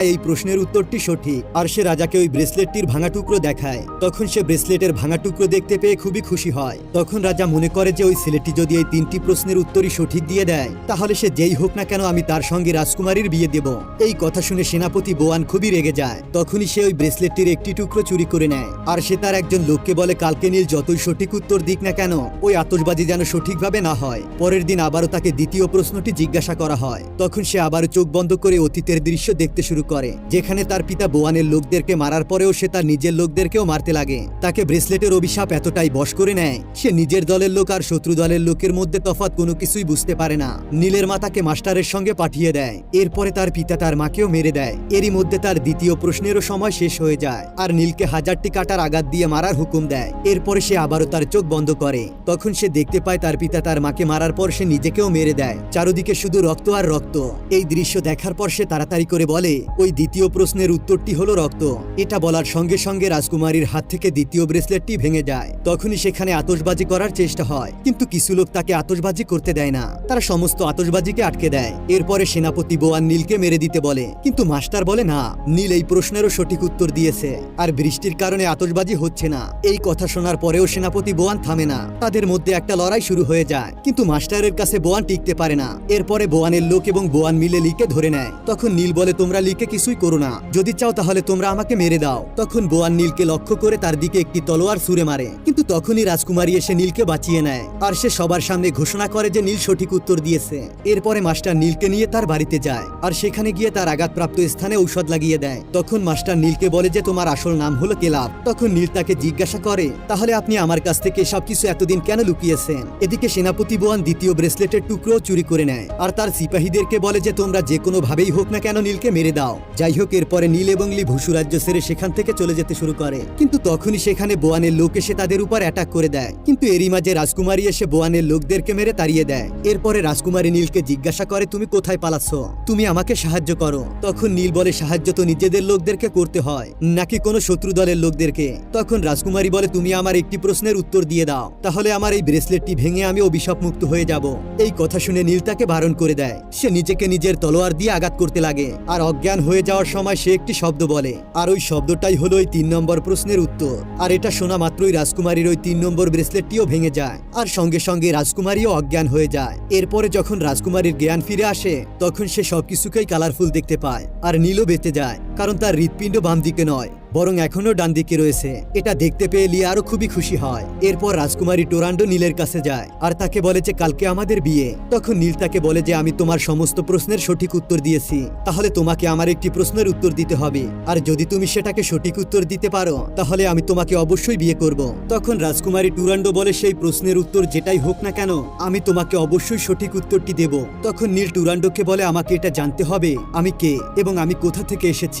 এই প্রশ্নের উত্তরটি সঠিক। আর সে রাজাকে ওই ব্রেসলেটটির ভাঙা টুকরো দেখায়। তখন সে ব্রেসলেটের ভাঙা টুকরো দেখতে পেয়ে খুবই খুশি হয়। তখন রাজা মনে করে যে ওই ছেলেটি যদি এই তিনটি প্রশ্নের উত্তরই সঠিক দিয়ে দেয়, তাহলে সে যেই হোক না কেন আমি তার সঙ্গে রাজকুমারীর বিয়ে দেব। এই কথা শুনে সেনাপতি বোয়ান খুবই রেগে যায়। তখনই সে ওই ব্রেসলেটটির একটি টুকরো চুরি করে নেয়। আর সে তার একজন লোককে বলে, কালকে নীল যতই সঠিক উত্তর দিক না কেন, ওই আতসবাজি যেন সঠিকভাবে না হয়। পরের দিন আবারও তাকে দ্বিতীয় প্রশ্নটি জিজ্ঞাসা করা হয়। তখন সে আবারও চোখ বন্ধ করে অতীতের দৃশ্য দেখতে শুরু করে, যেখানে তার পিতা বোয়ানের লোকদেরকে মারার পরেও সে তার নিজের লোকদেরকেও মারতে লাগে। তাকে ব্রেসলেটের অভিশাপ এতটাই বশ করে নেয়, সে নিজের দলের লোক আর শত্রু দলের লোকের মধ্যে তফাৎ কোনো কিছুই বুঝতে পারে না। নীলের মা তাকে মাস্টারের সঙ্গে পাঠিয়ে দেয়, এরপরে তার পিতা তার মাকেও মেরে দেয়। এরই মধ্যে তার দ্বিতীয় প্রশ্নেরও সময় শেষ হয়ে যায়, আর নীলকে হাজারটি কাটার আঘাত দিয়ে মারার হুকুম দেয়। এরপরে সে আবারও তার চোখ বন্ধ করে। তখন সে দেখতে পায় তার পিতা তার মাকে মারার পর সে নিজেকেও মেরে দেয়, চারদিকে শুধু রক্ত আর রক্ত। এই দৃশ্য দেখার পর সে তাড়াতাড়ি করে বলে ওই দ্বিতীয় প্রশ্নের উত্তরটি হলো রক্ত। এটা বলার সঙ্গে সঙ্গে রাজকুমারীর হাত থেকে দ্বিতীয় ব্রেসলেটটি ভেঙে যায়। তখনই সেখানে আতশবাজি করার চেষ্টা হয়, কিন্তু কিছু লোক তাকে আতশবাজি করতে দেয় না। তারা সমস্ত আতশবাজিকে আটকে দেয়। এরপরে সেনাপতি বোয়ান নীলকে মেরে দিতে বলে, কিন্তু মাস্টার বলে, না, নীল এই প্রশ্নেরও সঠিক উত্তর দিয়েছে। আর বৃষ্টির কারণে আতশবাজি হচ্ছে না। এই কথা শোনার পরেও সেনাপতি বোয়ান থামে না। তাদের মধ্যে একটা লড়াই শুরু হয়ে যায়, কিন্তু মাস্টারের কাছে বোয়ান টিকতে পারে না। এরপরে বোয়ানের লোক এবং বোয়ান মিলে লিকে ধরে নেয়। তখন নীল বলে, তোমরা লিকে কিছুই করো না। যদি চাও তাহলে তোমরা আমাকে মেরে দাও। তখন বোয়ান নীলকে লক্ষ্য করে তার দিকে একটি তলোয়ার ছুঁড়ে মারে। কিন্তু তখনই রাজকুমারী এসে নীলকে বাঁচিয়ে নেয়। আর সে সবার সামনে ঘোষণা করে যে নীল সঠিক উত্তর দিয়েছে। এরপরে মাস্টার নীলকে নিয়ে তার বাড়িতে যায়। আর সেখানে গিয়ে তার আঘাতপ্রাপ্ত স্থানে ঔষধ লাগিয়ে দেয়। তখন মাস্টার নীলকে বলে যে তোমার আসল নাম হলো কেলাব। তখন নীল তাকে জিজ্ঞাসা করে, তাহলে আপনি আমার কাছ থেকে সবকিছু এতদিন কেন লুকিয়েছেন? এদিকে সেনাপতি বোয়ান দ্বিতীয় ব্রেসলেটের টুকরো চুরি করে নেয়। আর তার সিপাহীদেরকে বলে যে তোমরা যে কোনো ভাবেই হোক না কেন নীলকে মেরে দাও। যাই হোক, এরপরে নীল এবং লি ভূসু রাজ্য ছেড়ে সেখান থেকে চলে যেতে শুরু করে। কিন্তু তখনই সেখানে বোয়ানের লোক এসে তাদের উপর অ্যাটাক করে দেয়। কিন্তু এরই মাঝে রাজকুমারী এসে বোয়ানের লোকদেরকে মেরে তাড়িয়ে দেয়। এরপরে রাজকুমারী নীলকে জিজ্ঞাসা করে, তুমি কোথায় পালাচ্ছ? তুমি আমাকে সাহায্য করো। তখন নীল বলে, সাহায্য তো নিজেদের লোকদেরকে করতে হয়, নাকি কোনো শত্রু দলের লোকদেরকে? তখন রাজকুমারী বলে, তুমি আমার একটি প্রশ্নের উত্তর দিয়ে দাও। তাহলে আমার এই ব্রেসলেটটি ভেঙে আমি অভিশাপ মুক্ত হয়ে যাব। এই কথা শুনে নীল তাকে বারণ করে দেয়। সে নিজেকে নিজের তলোয়ার দিয়ে আঘাত করতে লাগে, আর অজ্ঞান হয়ে যাওয়ার সময় সে একটি শব্দ বলে। আর ওই শব্দটাই হলো ওই তিন নম্বর প্রশ্নের উত্তর। আর এটা শোনা মাত্রই রাজকুমারীর ওই তিন নম্বর ব্রেসলেটটিও ভেঙে যায়। আর সঙ্গে সঙ্গে রাজকুমারীও অজ্ঞান হয়ে যায়। এরপরে যখন রাজকুমারীর জ্ঞান ফিরে আসে, তখন সে সবকিছুকেই কালারফুল দেখতে পায়। আর নীলও বেঁচে যায়, কারণ তার হৃৎপিণ্ড বাম দিকে নয়। বরং এখনও ডান দিকে রয়েছে। এটা দেখতে পেয়ে লিয়া আরও খুবই খুশি হয়। এরপর রাজকুমারী টোরান্ডো নীলের কাছে যায় আর তাকে বলে যে, কালকে আমাদের বিয়ে। তখন নীল তাকে বলে যে, আমি তোমার সমস্ত প্রশ্নের সঠিক উত্তর দিয়েছি। তাহলে তোমাকে আমার একটি প্রশ্নের উত্তর দিতে হবে। আর যদি তুমি সেটাকে সঠিক উত্তর দিতে পারো, তাহলে আমি তোমাকে অবশ্যই বিয়ে করব। তখন রাজকুমারী টুরান্ডো বলে, সেই প্রশ্নের উত্তর যেটাই হোক না কেন, আমি তোমাকে অবশ্যই সঠিক উত্তরটি দেব। তখন নীল টুরান্ডোকে বলে, আমাকে এটা জানতে হবে। আমি কে এবং আমি কোথা থেকে এসেছি?